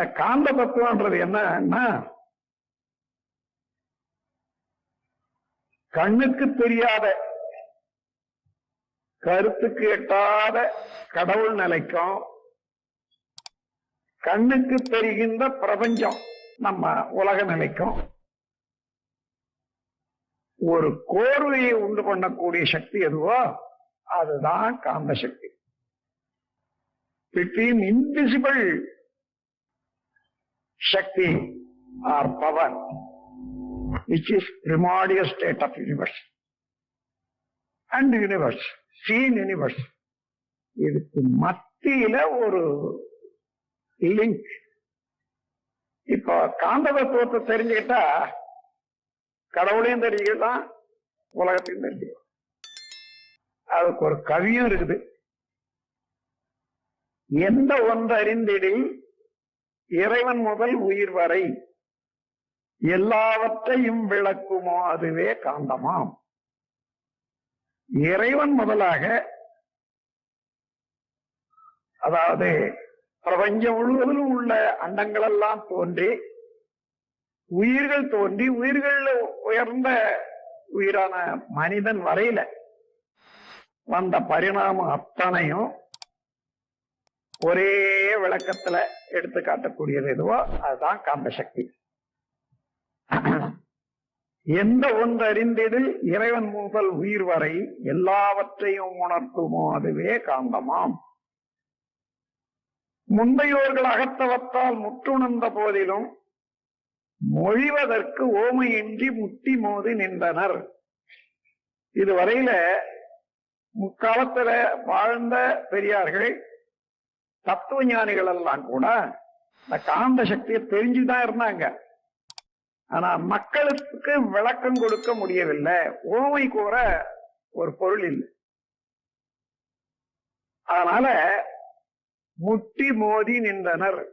இந்த காந்த தத்துவன்றது என்னன்னா கண்ணுக்கு தெரியாத கருத்துக்கு எட்டாத கடவுள் நிலைக்கும் கண்ணுக்கு தெரிகின்ற பிரபஞ்சம் நம்ம உலக நிலைக்கும் ஒரு கோர்வையை உண்டு பண்ணக்கூடிய சக்தி எதுவோ அதுதான் காந்த சக்தி. Between invisible Sakthi or power which is primordial state of universe and universe seen universe. இதுக்கு மத்தியில ஒரு லிங்க் இப்போ காந்த தத்துவத்தை தெரிஞ்சுக்கிட்டா கடவுளையும் தெரிஞ்சுக்கலாம் உலகத்தையும் தெரிஞ்சுக்கலாம். அதுக்கு ஒரு கவியும் இருக்குது. எந்த ஒன்று அறிந்திடில் இறைவன் முதல் உயிர் வரை எல்லாவற்றையும் விளக்குமோ? அதுவே காந்தமாம். இறைவன் முதலாக அதாவது பிரபஞ்சம் முழுவதிலும் உள்ள அண்டங்கள் எல்லாம் தோன்றி உயிர்கள் தோன்றி உயிர்கள் உயர்ந்த உயிரான மனிதன் வரையில வந்த பரிணாமம் அத்தனையும் ஒரே விளக்கத்துல எடுத்து காட்டக்கூடியது எதுவோ அதுதான் காந்த சக்தி எந்த ஒன்று அறிந்திடில் இறைவன் முதல் உயிர் வரை எல்லாவற்றையும் உணர்த்துமோ அதுவே காந்தமாம். முந்தையோர்கள் அகத்தவத்தால் முற்றுணர்ந்த போதிலும் மொழிவதற்கு ஓமையின்றி முட்டி மோதி நின்றனர். இதுவரையில முக்காலத்துல வாழ்ந்த பெரியார்கள் தத்துவ ஞானிகள் எல்லாம் கூட இந்த காந்த சக்தியை தெரிஞ்சுதான் இருந்தாங்க. ஆனா மக்களுக்கு விளக்கம் கொடுக்க முடியவில்லை. ஓமை கூற ஒரு பொருள் இல்லை. அதனால முட்டி மோதி நின்றனர்.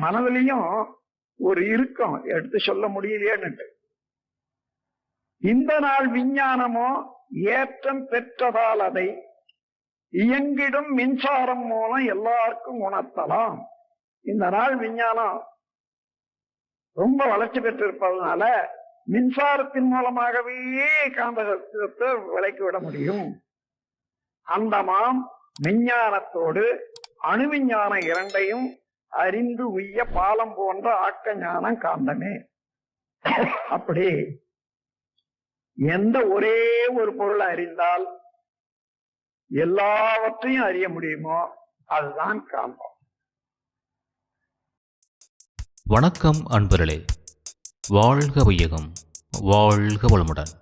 மனதிலையும் ஒரு இறுக்கம். எடுத்து சொல்ல முடியலையேன்னு இந்த நாள் விஞ்ஞானமோ ஏற்றம் பெற்றதால் அதை இயங்கிடும் மின்சாரம் மூலம் எல்லாருக்கும் உணர்த்தலாம். இந்த நாள் விஞ்ஞானம் ரொம்ப வளர்ச்சி பெற்றிருப்பதனால மின்சாரத்தின் மூலமாகவே காந்தகத்தை விலக்கி விலைக்கு விட முடியும். அந்த மாம் விஞ்ஞானத்தோடு அணுவிஞ்ஞானம் இரண்டையும் அறிந்து உய்ய பாலம் போன்ற ஆக்க ஞானம் காந்தமே. அப்படி எந்த ஒரே ஒரு பொருளை அறிந்தால் எல்லாவற்றையும் அறிய முடியுமோ அதுதான் காந்தம் வணக்கம் அன்பர்களே. வாழ்க வையகம் வாழ்க வளமுடன்.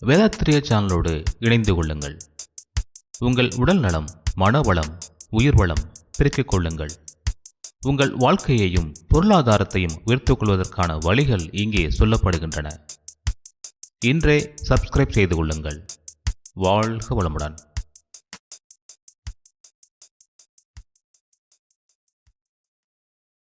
வேதாத்திரிய சேனலோடு இணைந்து கொள்ளுங்கள். உங்கள் உடல் நலம் மனவளம் உயிர் வளம் பெருக்கிக் கொள்ளுங்கள். உங்கள் வாழ்க்கையையும் பொருளாதாரத்தையும் உயர்த்துக் கொள்வதற்கான வழிகள் இங்கே சொல்லப்படுகின்றன. இன்றே சப்ஸ்கிரைப் செய்து கொள்ளுங்கள். வாழ்க வளமுடன்.